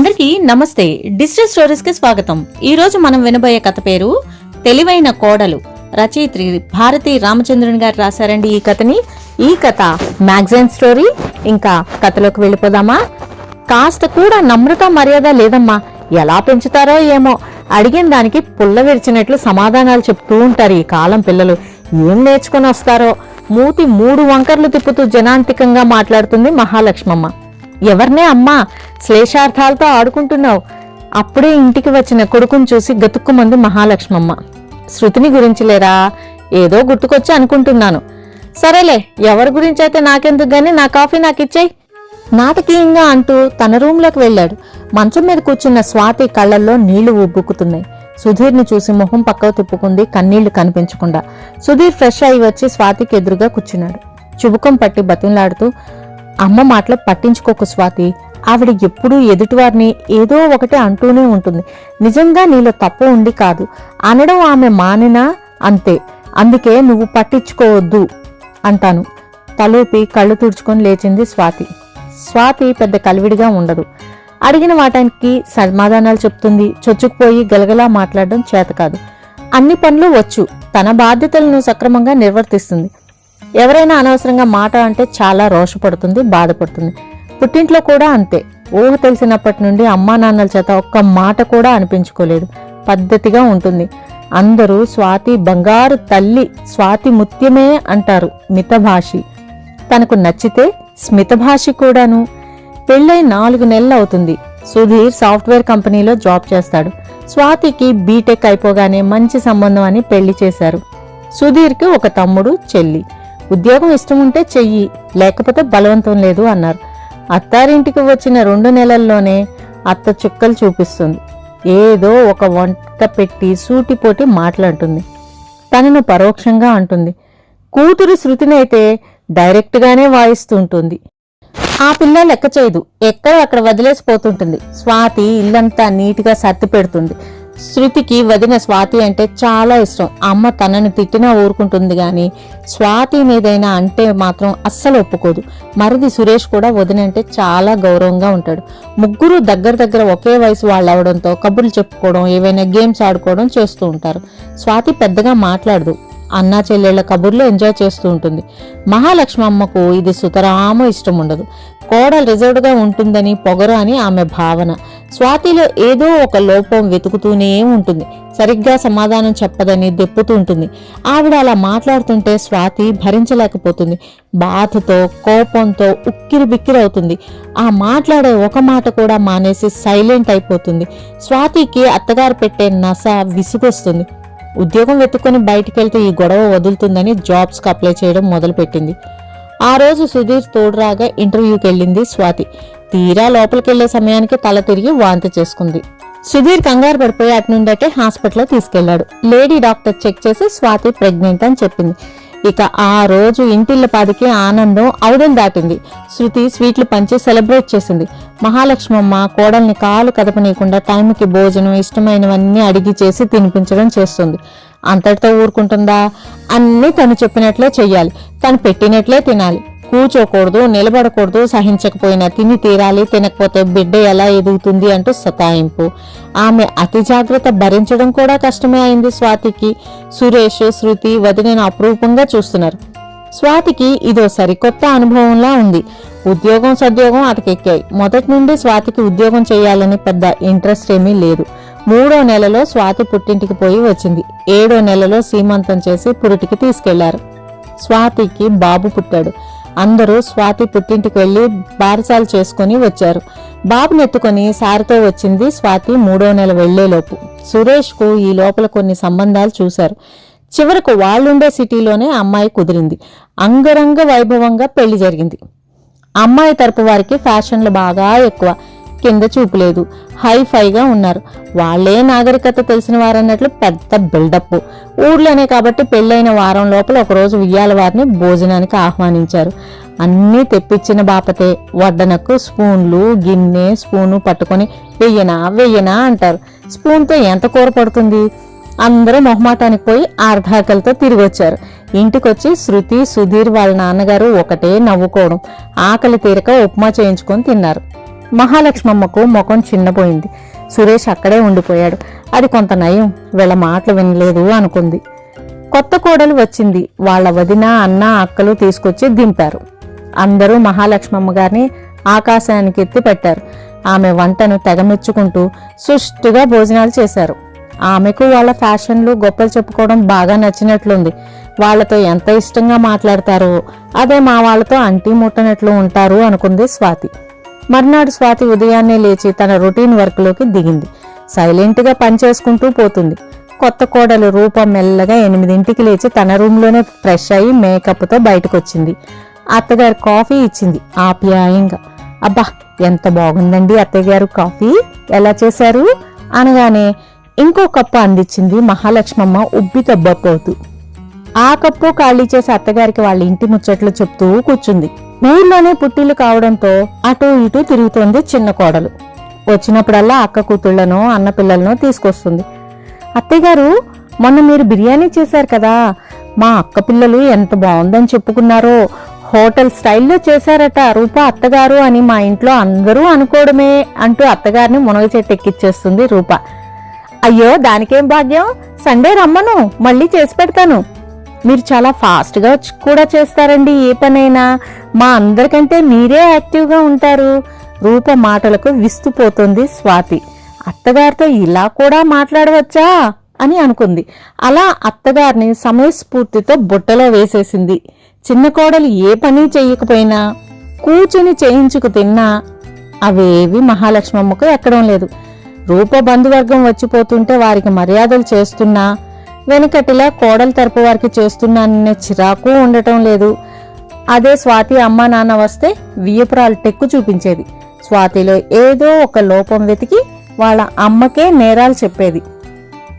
అందరికీ నమస్తే. డిజిటల్ స్టోరీస్కి స్వాగతం. ఈ రోజు మనం వినబోయే కథ పేరు తెలివైన కోడలు. రచయిత్రి భారతి రామచంద్రన్ గారు రాశారండి ఈ కథని. ఈ కథ మ్యాగజైన్ స్టోరీ. ఇంకా కథలోకి వెళ్ళిపోదామా? కాస్త కూడా నమ్రత మర్యాద లేదమ్మా. ఎలా పెంచుతారో ఏమో. అడిగిన దానికి పుల్ల విరిచినట్లు సమాధానాలు చెప్తూ ఉంటారు ఈ కాలం పిల్లలు. ఏం నేర్చుకొని వస్తారో. మూతి మూడు వంకర్లు తిప్పుతూ జనాంతికంగా మాట్లాడుతుంది మహాలక్ష్మమ్మ. ఎవరినే అమ్మా? శ్లేషార్థాలతో ఆడుకుంటున్నావు. అప్పుడే ఇంటికి వచ్చిన కొడుకుని చూసి గతుక్కుమంది మహాలక్ష్మమ్మ. శృతిని గురించి లేరా? ఏదో గుర్తుకొచ్చి అనుకుంటున్నాను. సరేలే ఎవరి గురించి అయితే నాకెందుకు గాని నా కాఫీ నాకు ఇచ్చేయి నాటకీయంగా అంటూ తన రూంలోకి వెళ్ళాడు. మంచం మీద కూర్చున్న స్వాతి కళ్ళల్లో నీళ్ళు ఉబ్బుకుతున్నాయి. సుధీర్ని చూసి మొహం పక్కకు తిప్పుకుంది కన్నీళ్ళు కనిపించకుండా. సుధీర్ ఫ్రెష్ అయి వచ్చి స్వాతికి ఎదురుగా కూర్చున్నాడు. చుబుకం పట్టి బతిమలాడుతూ అమ్మ మాటలు పట్టించుకోకు స్వాతి. ఆవిడ ఎప్పుడూ ఎదుటివారిని ఏదో ఒకటి అంటూనే ఉంటుంది. నిజంగా నీలో తప్పు ఉండి కాదు. అనడం ఆమె మానినా? అంతే. అందుకే నువ్వు పట్టించుకోవద్దు అంటాను. తలూపి కళ్ళు తుడుచుకొని లేచింది స్వాతి. స్వాతి పెద్ద కలివిడిగా ఉండదు. అడిగిన వాటానికి సమాధానాలు చెప్తుంది. చొచ్చుకుపోయి గలగలా మాట్లాడడం చేత కాదు. అన్ని పనులు వచ్చు. తన బాధ్యతలను సక్రమంగా నిర్వర్తిస్తుంది. ఎవరైనా అనవసరంగా మాట అంటే చాలా రోషపడుతుంది బాధపడుతుంది. పుట్టింట్లో కూడా అంతే. ఊహ తెలిసినప్పటి నుండి అమ్మా నాన్నల చేత ఒక్క మాట కూడా అనిపించుకోలేదు. పద్ధతిగా ఉంటుంది. అందరూ స్వాతి బంగారు తల్లి స్వాతి ముత్యమే అంటారు మితభాషి. తనకు నచ్చితే స్మితభాషి కూడాను. పెళ్ళై నాలుగు నెలలు అవుతుంది. సుధీర్ సాఫ్ట్వేర్ కంపెనీలో జాబ్ చేస్తాడు. స్వాతికి బీటెక్ అయిపోగానే మంచి సంబంధం అని పెళ్ళి చేశారు. సుధీర్కి ఒక తమ్ముడు చెల్లి. ఉద్యోగం ఇష్టం ఉంటే చెయ్యి లేకపోతే బలవంతం లేదు అన్నారు. అత్తారింటికి వచ్చిన రెండు నెలల్లోనే అత్త చుక్కలు చూపిస్తుంది. ఏదో ఒక వంట పెట్టి సూటిపోటి మాట్లాడుతుంది. తనను పరోక్షంగా అంటుంది. కూతురు శృతినైతే డైరెక్ట్గానే వాయిస్తూ ఉంటుంది. ఆ పిల్ల లెక్క చేయదు. ఎక్కడ అక్కడ వదిలేసిపోతుంటుంది. స్వాతి ఇల్లంతా నీట్గా సర్ది పెడుతుంది. శృతికి వదిన స్వాతి అంటే చాలా ఇష్టం. అమ్మ తనను తిట్టినా ఊరుకుంటుంది కానీ స్వాతి ఏదైనా అంటే మాత్రం అస్సలు ఒప్పుకోదు. మరిది సురేష్ కూడా వదిన అంటే చాలా గౌరవంగా ఉంటాడు. ముగ్గురు దగ్గర దగ్గర ఒకే వయసు వాళ్ళు అవడంతో కబుర్లు చెప్పుకోవడం ఏవైనా గేమ్స్ ఆడుకోవడం చేస్తూ ఉంటారు. స్వాతి పెద్దగా మాట్లాడదు. అన్నా చెల్లెళ్ళ కబుర్లు ఎంజాయ్ చేస్తూ ఉంటుంది. మహాలక్ష్మమ్మకు ఇది సుతరాము ఇష్టం ఉండదు కోడలు రిజర్వ్డ్గా ఉంటుందని పొగరు అని ఆమె భావన. స్వాతిలో ఏదో ఒక లోపం వెతుకుతూనే ఉంటుంది. సరిగ్గా సమాధానం చెప్పదని దెప్పుతూ ఉంటుంది ఆవిడ అలా మాట్లాడుతుంటే స్వాతి భరించలేకపోతుంది. బాధతో కోపంతో ఉక్కిరి బిక్కిరవుతుంది ఆ మాట్లాడే ఒక మాట కూడా మానేసి సైలెంట్ అయిపోతుంది. స్వాతికి అత్తగారు పెట్టే నస విసుగొస్తుంది. ఉద్యోగం వెతుక్కొని బయటికి వెళ్తే ఈ గొడవ వదులుతుందని జాబ్స్కి అప్లై చేయడం మొదలుపెట్టింది. ఆ రోజు సుధీర్ తోడురాగా ఇంటర్వ్యూకి వెళ్ళింది స్వాతి. తీరా లోపలికి వెళ్ళే సమయానికి తల తిరిగి వాంతి చేసుకుంది. సుధీర్ కంగారు పడిపోయి అటు నుండి హాస్పిటల్లో తీసుకెళ్ళాడు. లేడీ డాక్టర్ చెక్ చేసి స్వాతి ప్రెగ్నెంట్ అని చెప్పింది. ఇక ఆ రోజు ఇంటిల్లపాదికి ఆనందం ఔదం దాటింది. శృతి స్వీట్లు పంచి సెలబ్రేట్ చేసింది. మహాలక్ష్మమ్మ కోడల్ని కాలు కదపనీయకుండా టైంకి భోజనం ఇష్టమైనవన్నీ అడిగి చేసి తినిపించడం చేస్తుంది. అంతటితో ఊరుకుంటుందా? అన్నీ తను చెప్పినట్లే చెయ్యాలి. తను పెట్టినట్లే తినాలి. కూర్చోకూడదు నిలబడకూడదు సహించకపోయినా తిని తీరాలి తినకపోతే బిడ్డ ఎలా ఎదుగుతుంది అంటూ సతాయింపు. ఆమె అతి జాగ్రత్త భరించడం కూడా కష్టమే అయింది స్వాతికి. సురేష్ శృతి వదినను అపురూపంగా చూస్తున్నారు. స్వాతికి ఇదో సరికొత్త అనుభవంలా ఉంది. ఉద్యోగం సద్యోగం అటకెక్కాయి. మొదటి నుండి స్వాతికి ఉద్యోగం చేయాలని పెద్ద ఇంట్రెస్ట్ ఏమీ లేదు. మూడో నెలలో స్వాతి పుట్టింటికి పోయి వచ్చింది. ఏడో నెలలో సీమంతం చేసి పురిటికి తీసుకెళ్ళారు. స్వాతికి బాబు పుట్టాడు. అందరూ స్వాతి పుట్టింటికి వెళ్ళి బారసాలు చేసుకుని వచ్చారు. బాబుని ఎత్తుకొని సారితో వచ్చింది స్వాతి మూడో నెల వెళ్ళేలోపు సురేష్కు ఈ లోపల కొన్ని సంబంధాలు చూశారు. చివరకు వాళ్ళుండే సిటీలోనే అమ్మాయి కుదిరింది. అంగరంగ వైభవంగా పెళ్ళి జరిగింది. అమ్మాయి తరపు వారికి ఫ్యాషన్లు బాగా ఎక్కువ. కింద చూపులేదు. హై ఫైగా ఉన్నారు. వాళ్ళే నాగరికత తెలిసిన వారన్నట్లు పెద్ద బిల్డప్. ఊర్లోనే కాబట్టి పెళ్ళైన వారం లోపల ఒకరోజు ఉయ్యాల వారిని భోజనానికి ఆహ్వానించారు. అన్నీ తెప్పించిన బాపతే వడ్డనకు స్పూన్లు గిన్నె స్పూను పట్టుకొని వెయ్యనా వెయ్యనా అంటారు. స్పూన్తో ఎంత కూర పడుతుంది? అందరూ మొహమాటానికి పోయి అర్ధాకలతో తిరిగి వచ్చారు ఇంటికొచ్చి శృతి సుధీర్ వాళ్ళ నాన్నగారు ఒకటే నవ్వుకోవడం ఆకలి తీరక ఉప్మా చేయించుకొని తిన్నారు. మహాలక్ష్మమ్మకు ముఖం చిన్నపోయింది. సురేష్ అక్కడే ఉండిపోయాడు. అది కొంత నయం. వీళ్ళ మాటలు వినలేదు అనుకుంది. కొత్త కోడలు వచ్చింది. వాళ్ళ వదిన అన్న అక్కలు తీసుకొచ్చి దింపారు. అందరూ మహాలక్ష్మమ్మ గారిని ఆకాశానికి ఎత్తి పెట్టారు. ఆమె వంటను తెగమెచ్చుకుంటూ సుష్టుగా భోజనాలు చేశారు. ఆమెకు వాళ్ళ ఫ్యాషన్లు గొప్పలు చెప్పుకోవడం బాగా నచ్చినట్లుంది. వాళ్ళతో ఎంత ఇష్టంగా మాట్లాడతారో అదే మా వాళ్ళతో అంటీ ముట్టనట్లు ఉంటారు అనుకుంది స్వాతి. మర్నాడు స్వాతి ఉదయాన్నే లేచి తన రొటీన్ వర్క్లోకి దిగింది. సైలెంట్గా పనిచేసుకుంటూ పోతుంది. కొత్త కోడలు రూపం మెల్లగా ఎనిమిదింటికి లేచి తన రూమ్లోనే ఫ్రెష్ అయ్యి మేకప్తో బయటకొచ్చింది. అత్తగారు కాఫీ ఇచ్చింది ఆప్యాయంగా. అబ్బా ఎంత బాగుందండి అత్తగారు కాఫీ. ఎలా చేశారు? అనగానే ఇంకో కప్పు అందించింది మహాలక్ష్మమ్మ ఉబ్బి తబ్బపోతూ ఆ కప్పు ఖాళీ చేసి అత్తగారికి వాళ్ళ ఇంటి ముచ్చట్లు చెప్తూ కూర్చుంది. ఊర్లోనే పుట్టిల్లు కావడంతో అటు ఇటు తిరుగుతోంది చిన్న కోడలు. వచ్చినప్పుడల్లా అక్క కూతుళ్ళను అన్న పిల్లలను తీసుకొస్తుంది. అత్తయ్యగారు మొన్న మీరు బిర్యానీ చేశారు కదా మా అక్క పిల్లలు ఎంత బాగుందని చెప్పుకున్నారో హోటల్ స్టైల్లో చేశారట రూప అత్తగారు అని మా ఇంట్లో అందరూ అనుకోవడమే అంటూ అత్తగారిని మునగ చెట్టు ఎక్కిచ్చేస్తుంది రూప. అయ్యో దానికేం భాగ్యం? సండే రమ్మను మళ్ళీ చేసి పెడతాను. మీరు చాలా ఫాస్ట్గా కూడా చేస్తారండి. ఏ పనైనా మా అందరికంటే మీరే యాక్టివ్గా ఉంటారు. రూప మాటలకు విస్తుపోతుంది స్వాతి. అత్తగారితో ఇలా కూడా మాట్లాడవచ్చా? అని అనుకుంది. అలా అత్తగారిని సమయస్ఫూర్తితో బుట్టలో వేసేసింది. చిన్న కోడలు ఏ పని చేయకపోయినా కూర్చుని చేయించుకు తిన్నా అవేవి మహాలక్ష్మమ్మకు ఎక్కడం లేదు. రూప బంధువర్గం వచ్చిపోతుంటే వారికి మర్యాదలు చేస్తున్నా వెనకటిలా కోడలు తరపు వారికి చేస్తున్నాననే చిరాకు ఉండటం లేదు. అదే స్వాతి అమ్మా నాన్న వస్తే వియ్యపురాలు టెక్కు చూపించేది. స్వాతిలో ఏదో ఒక లోపం వెతికి వాళ్ళ అమ్మకే నేరాలు చెప్పేది.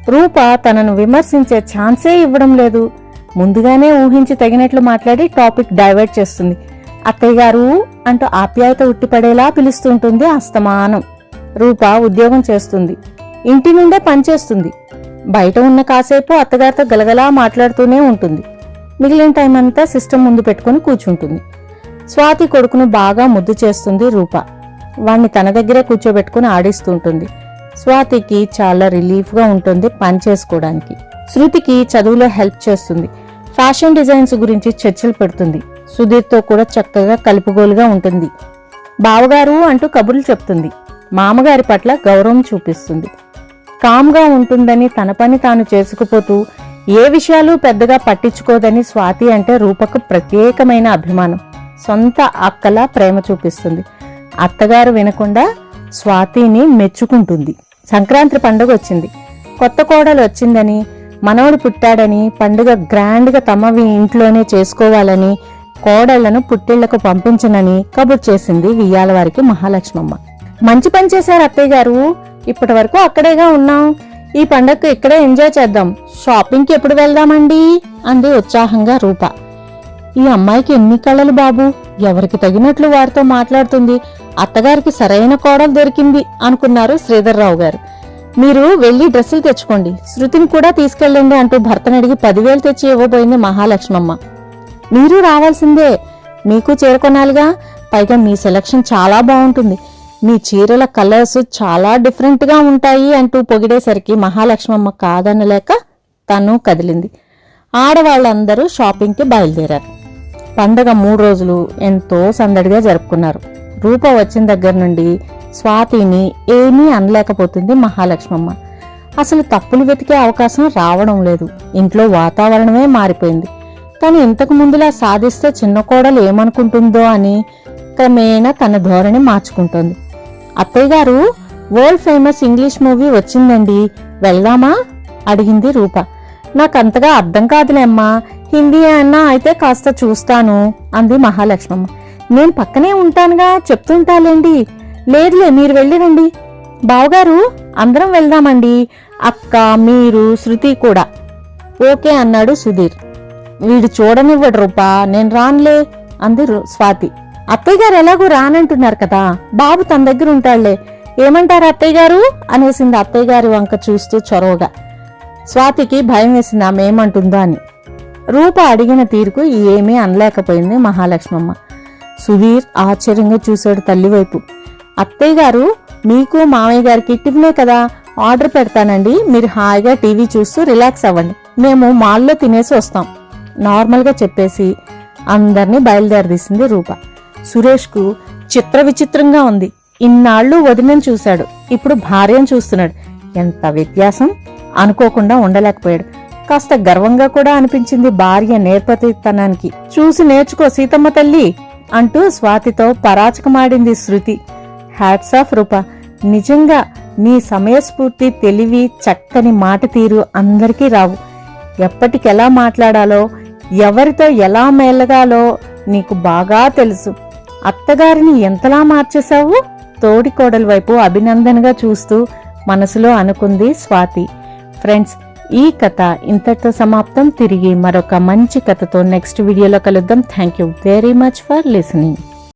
రూప తనను విమర్శించే ఛాన్సే ఇవ్వడం లేదు. ముందుగానే ఊహించి తగినట్లు మాట్లాడి టాపిక్ డైవర్ట్ చేస్తుంది. అత్తయ్య గారు అంటూ ఆప్యాయత ఉట్టిపడేలా పిలుస్తుంటుంది అస్తమానం. రూప ఉద్యోగం చేస్తుంది. ఇంటి నుండే పనిచేస్తుంది. బయట ఉన్న కాసేపు అత్తగారితో గలగలా మాట్లాడుతూనే ఉంటుంది. మిగిలిన టైం అంతా సిస్టమ్ ముందు పెట్టుకుని కూర్చుంటుంది. స్వాతి కొడుకును బాగా ముద్దు చేస్తుంది రూప. వాణ్ణి తన దగ్గరే కూర్చోబెట్టుకుని ఆడిస్తుంటుంది. స్వాతికి చాలా రిలీఫ్గా ఉంటుంది పని చేసుకోవడానికి. శృతికి చదువులో హెల్ప్ చేస్తుంది. ఫ్యాషన్ డిజైన్స్ గురించి చర్చలు పెడుతుంది. సుధీర్తో కూడా చక్కగా కలుపుగోలుగా ఉంటుంది. బావగారు అంటూ కబుర్లు చెప్తుంది. మామగారి పట్ల గౌరవం చూపిస్తుంది. కామ్గా ఉంటుందని తన పని తాను చేసుకుపోతూ ఏ విషయాలు పెద్దగా పట్టించుకోదని స్వాతి అంటే రూపకు ప్రత్యేకమైన అభిమానం. సొంత అక్కలా ప్రేమ చూపిస్తుంది. అత్తగారు వినకుండా స్వాతిని మెచ్చుకుంటుంది. సంక్రాంతి పండుగ వచ్చింది. కొత్త కోడలు వచ్చిందని మనవడు పుట్టాడని పండుగ గ్రాండ్గా తమవి ఇంట్లోనే చేసుకోవాలని కోడళ్ళను పుట్టిళ్ళకు పంపించనని కబుర్ చేసింది వియ్యాల వారికి మహాలక్ష్మమ్మ. మంచి పని చేశారు అత్తయ్య గారు. ఇప్పటి వరకు అక్కడేగా ఉన్నాం. ఈ పండగకు ఇక్కడే ఎంజాయ్ చేద్దాం. షాపింగ్కి ఎప్పుడు వెళ్దామండి? అంది ఉత్సాహంగా రూప. ఈ అమ్మాయికి ఎన్ని కళలు బాబు? ఎవరికి తగినట్లు వారితో మాట్లాడుతుంది? అత్తగారికి సరైన కోడలు దొరికింది అనుకున్నారు శ్రీధర్రావు గారు. మీరు వెళ్ళి డ్రెస్సులు తెచ్చుకోండి. శృతిని కూడా తీసుకెళ్ళండి అంటూ భర్తను అడిగి పదివేలు తెచ్చి ఇవ్వబోయింది మహాలక్ష్మమ్మ. మీరు రావాల్సిందే. మీకు చేరుకొనాలిగా. పైగా మీ సెలక్షన్ చాలా బాగుంటుంది. మీ చీరల కలర్స్ చాలా డిఫరెంట్గా ఉంటాయి అంటూ పొగిడేసరికి మహాలక్ష్మమ్మ కాదనలేక తను కదిలింది. ఆడవాళ్ళందరూ షాపింగ్కి బయలుదేరారు. పండగ మూడు రోజులు ఎంతో సందడిగా జరుపుకున్నారు. రూప వచ్చిన దగ్గర నుండి స్వాతిని ఏమీ అనలేకపోతుంది మహాలక్ష్మమ్మ. అసలు తప్పులు వెతికే అవకాశం రావడం లేదు. ఇంట్లో వాతావరణమే మారిపోయింది. తను ఇంతకు ముందులా సాధిస్తే చిన్న కోడలు ఏమనుకుంటుందో అని క్రమేణా తన ధోరణి మార్చుకుంటోంది. అత్తయ్య గారు వరల్డ్ ఫేమస్ ఇంగ్లీష్ మూవీ వచ్చిందండి. వెళ్దామా? అడిగింది రూప. నాకంతగా అర్థం కాదులేమ్మా హిందీ అన్నా అయితే కాస్త చూస్తాను అంది మహాలక్ష్మమ్మ. నేను పక్కనే ఉంటానుగా చెప్తుంటాలేండి. లేదులే మీరు వెళ్ళిరండి. బావగారు అందరం వెళ్దామండి. అక్క మీరు శృతి కూడా. ఓకే అన్నాడు సుధీర్. వీడు చూడనివ్వడు రూపా. నేను రానులే అంది రు- స్వాతి. అత్తయ్య గారు ఎలాగో రానంటున్నారు కదా బాబు తన దగ్గర ఉంటాడులే. ఏమంటారు అత్తయ్య గారు అనేసింది అత్తయ్య గారి వంక చూస్తూ చొరవగా. స్వాతికి భయం వేసింది ఆమె ఏమంటుందో అని. రూప అడిగిన తీరుకు ఏమీ అనలేకపోయింది మహాలక్ష్మమ్మ. సుధీర్ ఆశ్చర్యంగా చూశాడు తల్లివైపు. అత్తయ్య గారు మీకు మామయ్య గారికి టిఫినే కదా ఆర్డర్ పెడతానండి మీరు హాయిగా టీవీ చూస్తూ రిలాక్స్ అవ్వండి. మేము మాల్లో తినేసి వస్తాం. నార్మల్గా చెప్పేసి అందరినీ బయలుదేరదీసింది రూప. సురేష్కు చిత్ర విచిత్రంగా ఉంది. ఇన్నాళ్ళు వదినని చూశాడు. ఇప్పుడు భార్యను చూస్తున్నాడు. ఎంత వ్యత్యాసం? అనుకోకుండా ఉండలేకపోయాడు. కాస్త గర్వంగా కూడా అనిపించింది భార్య నేర్పతితనానికి చూసి నేర్చుకో సీతమ్మ తల్లి! అంటూ స్వాతితో పరాచకమాడింది శృతి. హ్యాట్స్ ఆఫ్ రూప! నిజంగా నీ సమయస్ఫూర్తి తెలివి చక్కని మాట తీరు అందరికీ రావు. ఎప్పటికెలా మాట్లాడాలో ఎవరితో ఎలా మెలగాలో నీకు బాగా తెలుసు. అత్తగారిని ఎంతలా మార్చేశావు? తోడి కోడలి వైపు అభినందనగా చూస్తూ మనసులో అనుకుంది స్వాతి. ఫ్రెండ్స్ ఈ కథ ఇంతటితో సమాప్తం. తిరిగి మరొక మంచి కథతో నెక్స్ట్ వీడియోలో కలుద్దాం. Thank you very much for listening.